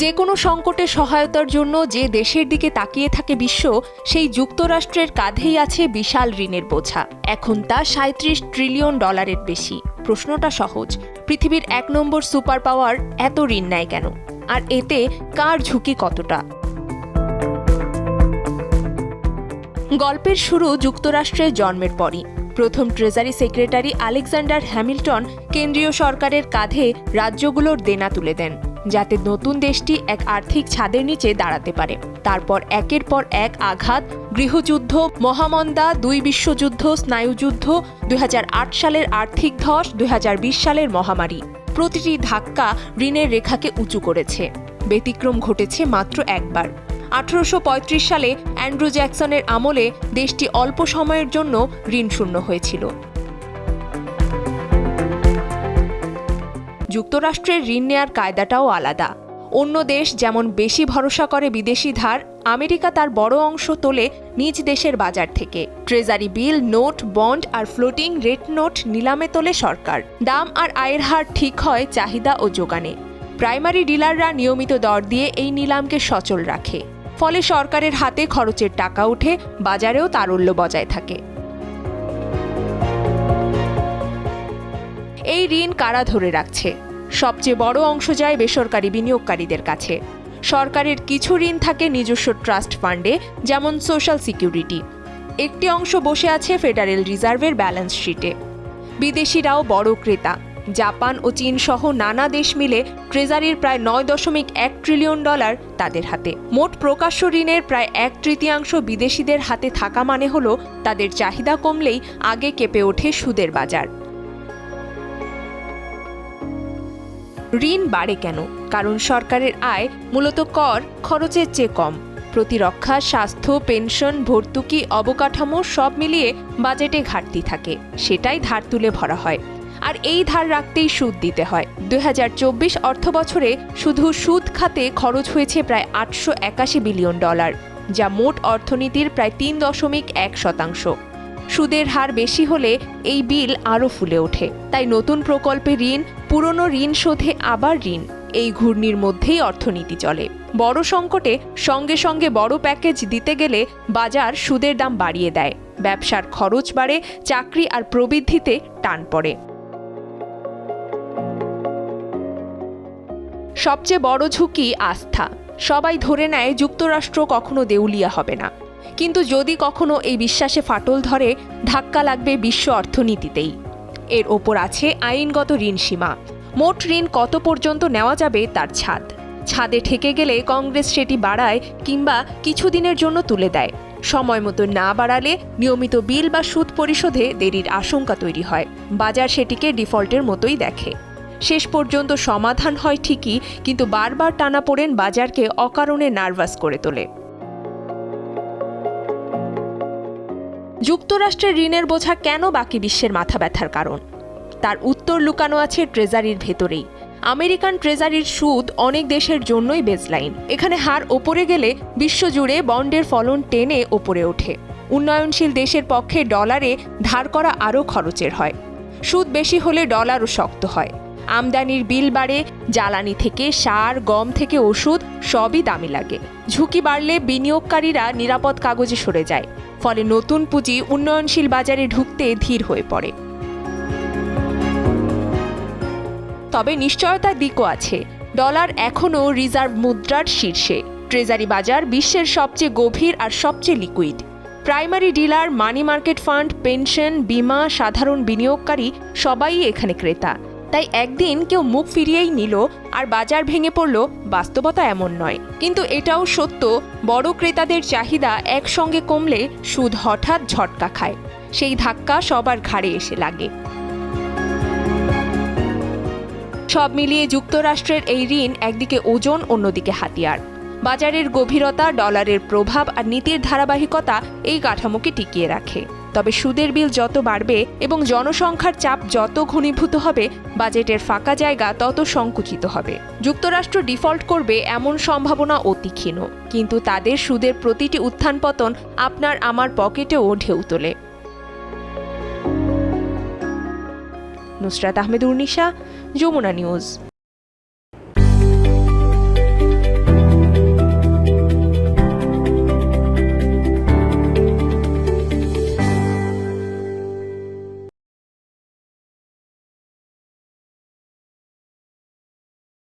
যে কোনো সংকটে সহায়তার জন্য যে দেশের দিকে তাকিয়ে থাকে বিশ্ব, সেই যুক্তরাষ্ট্রের কাঁধেই আছে বিশাল ঋণের বোঝা। এখন তা সাঁত্রিশ ট্রিলিয়ন ডলারের বেশি। প্রশ্নটা সহজ। পৃথিবীর এক নম্বর সুপার পাওয়ার এত ঋণ নেয় কেন? আর এতে কার ঝুঁকি কতটা? গল্পের শুরু যুক্তরাষ্ট্রের জন্মের পরই। প্রথম ট্রেজারি সেক্রেটারি আলেকজান্ডার হ্যামিল্টন কেন্দ্রীয় সরকারের কাঁধে রাজ্যগুলোর দেনা তুলে দেন। যাতে নতুন দেশটি এক আর্থিক ছাদের নিচে দাঁড়াতে পারে। তারপর একের পর এক আঘাত, গৃহযুদ্ধ, মহামন্দা, দুই বিশ্বযুদ্ধ, স্নায়ুযুদ্ধ, দুই হাজার আট সালের আর্থিক ধস, দুই হাজার বিশ সালের মহামারী। প্রতিটি ধাক্কা ঋণের রেখাকে উঁচু করেছে। ব্যতিক্রম ঘটেছে মাত্র একবার। আঠারোশ পঁয়ত্রিশ সালে অ্যান্ড্রু জ্যাকসনের আমলে দেশটি অল্প সময়ের জন্য ঋণশূন্য হয়েছিল। যুক্তরাষ্ট্রের ঋণ নেয়ার কায়দাটাও আলাদা। অন্য দেশ যেমন বেশি ভরসা করে বিদেশি ধার, আমেরিকা তার বড় অংশ তোলে নিজ দেশের বাজার থেকে। ট্রেজারি বিল নোট বন্ড আর ফ্লোটিং রেট নোট নিলামে তোলে সরকার। দাম আর আয়ের হার ঠিক হয় চাহিদা ও যোগানে। প্রাইমারি ডিলাররা নিয়মিত দর দিয়ে এই নিলামকে সচল রাখে। ফলে সরকারের হাতে খরচের টাকা উঠে বাজারেও তারল্য বজায় থাকে। এই ঋণ কারা ধরে রাখছে? সবচেয়ে বড় অংশ যায় বেসরকারি বিনিয়োগকারীদের কাছে। সরকারের কিছু ঋণ থাকে নিজস্ব ট্রাস্ট ফান্ডে, যেমন সোশ্যাল সিকিউরিটি। একটি অংশ বসে আছে ফেডারেল রিজার্ভের ব্যালেন্স শিটে। বিদেশিরাও বড় ক্রেতা। জাপান ও চীন সহ নানা দেশ মিলে ট্রেজারির প্রায় নয় দশমিক এক ট্রিলিয়ন ডলার তাদের হাতে। মোট প্রকাশ্য ঋণের প্রায় এক তৃতীয়াংশ বিদেশিদের হাতে থাকা মানে হল তাদের চাহিদা কমলেই আগে কেঁপে ওঠে সুদের বাজার। ঋণ বাড়ে কেন? কারণ সরকারের আয় মূলত কর খরচের চেয়ে কম। প্রতিরক্ষা, স্বাস্থ্য, পেনশন, ভর্তুকি, অবকাঠামো সব মিলিয়ে বাজেটে ঘাটতি থাকে। সেটাই ধার তুলে ভরা হয়। আর এই ধার রাখতেই সুদ দিতে হয়। দুই অর্থ বছরে শুধু সুদ খাতে খরচ হয়েছে প্রায় আটশো একাশি বিলিয়ন ডলার, যা মোট অর্থনীতির প্রায় তিন দশমিক এক শতাংশ। সুদের হার বেশি হলে এই বিল আরও ফুলে ওঠে। তাই নতুন প্রকল্পে ঋণ, পুরনো ঋণ শোধে আবার ঋণ। এই ঘূর্ণির মধ্যেই অর্থনীতি চলে। বড় সংকটে সঙ্গে সঙ্গে বড় প্যাকেজ দিতে গেলে বাজার সুদের দাম বাড়িয়ে দেয়। ব্যবসার খরচ বাড়ে, চাকরি আর প্রবৃদ্ধিতে টান পড়ে। সবচেয়ে বড় ঝুঁকি আস্থা। সবাই ধরে নেয় যুক্তরাষ্ট্র কখনো দেউলিয়া হবে না। কিন্তু যদি কখনো এই বিশ্বাসে ফাটল ধরে, ধাক্কা লাগবে বিশ্ব অর্থনীতিতেই। এর ওপর আছে আইনগত ঋণ সীমা। মোট ঋণ কত পর্যন্ত নেওয়া যাবে তার ছাদ। ছাদে ঠেকে গেলে কংগ্রেস সেটি বাড়ায় কিংবা কিছুদিনের জন্য তুলে দেয়। সময় মতো না বাড়ালে নিয়মিত বিল বা সুদ পরিশোধে দেরির আশঙ্কা তৈরি হয়। বাজার সেটিকে ডিফল্টের মতোই দেখে। শেষ পর্যন্ত সমাধান হয় ঠিকই, কিন্তু বারবার টানা পড়েন বাজারকে অকারণে নার্ভাস করে তোলে। যুক্তরাষ্ট্রের ঋণের বোঝা কেন বাকি বিশ্বের মাথা ব্যথার কারণ? তার উত্তর লুকানো আছে ট্রেজারির ভেতরেই। আমেরিকান ট্রেজারির সুদ অনেক দেশের জন্যই বেজলাইন এখানে হার ওপরে গেলে বিশ্বজুড়ে বন্ডের ফলন টেনে ওপরে ওঠে। উন্নয়নশীল দেশের পক্ষে ডলারে ধার করা আরও খরচের হয়। সুদ বেশি হলে ডলারও শক্ত হয়। আমদানির বিল বাড়ে, জ্বালানি থেকে সার, গম থেকে ওষুধ, সবই দামি লাগে। ঝুঁকি বাড়লে বিনিয়োগকারীরা নিরাপদ কাগজে সরে যায়। ফলে নতুন পুঁজি উন্নয়নশীল বাজারে ঢুকতে ধীর হয়ে পড়ে। তবে নিশ্চয়তার দিকও আছে। ডলার এখনও রিজার্ভ মুদ্রার শীর্ষে। ট্রেজারি বাজার বিশ্বের সবচেয়ে গভীর আর সবচেয়ে liquid. Primary dealer, money market fund, pension, বিমা, সাধারণ বিনিয়োগকারী সবাই এখানে ক্রেতা। তাই একদিন কেউ মুখ ফিরিয়েই নিল আর বাজার ভেঙে পড়ল, বাস্তবতা এমন নয়। কিন্তু এটাও সত্য, বড় ক্রেতাদের চাহিদা একসঙ্গে কমলে সুদ হঠাৎ ঝটকা খায়। সেই ধাক্কা সবার ঘাড়ে এসে লাগে। সব মিলিয়ে যুক্তরাষ্ট্রের এই ঋণ একদিকে ওজন, অন্যদিকে হাতিয়ার। বাজারের গভীরতা, ডলারের প্রভাব আর নীতির ধারাবাহিকতা এই কাঠামোকে টিকিয়ে রাখে। তবে সুদের বিল যত বাড়বে এবং জনসংখ্যার চাপ যত ঘনীভূত হবে, বাজেটের ফাঁকা জায়গা তত সংকুচিত হবে। যুক্তরাষ্ট্র ডিফল্ট করবে এমন সম্ভাবনা অতি ক্ষীণ। কিন্তু তাদের সুদের প্রতিটি উত্থান পতন আপনার আমার পকেটেও ঢেউ তোলে। নুসরাত আহমেদ উর্নিশা, যমুনা নিউজ।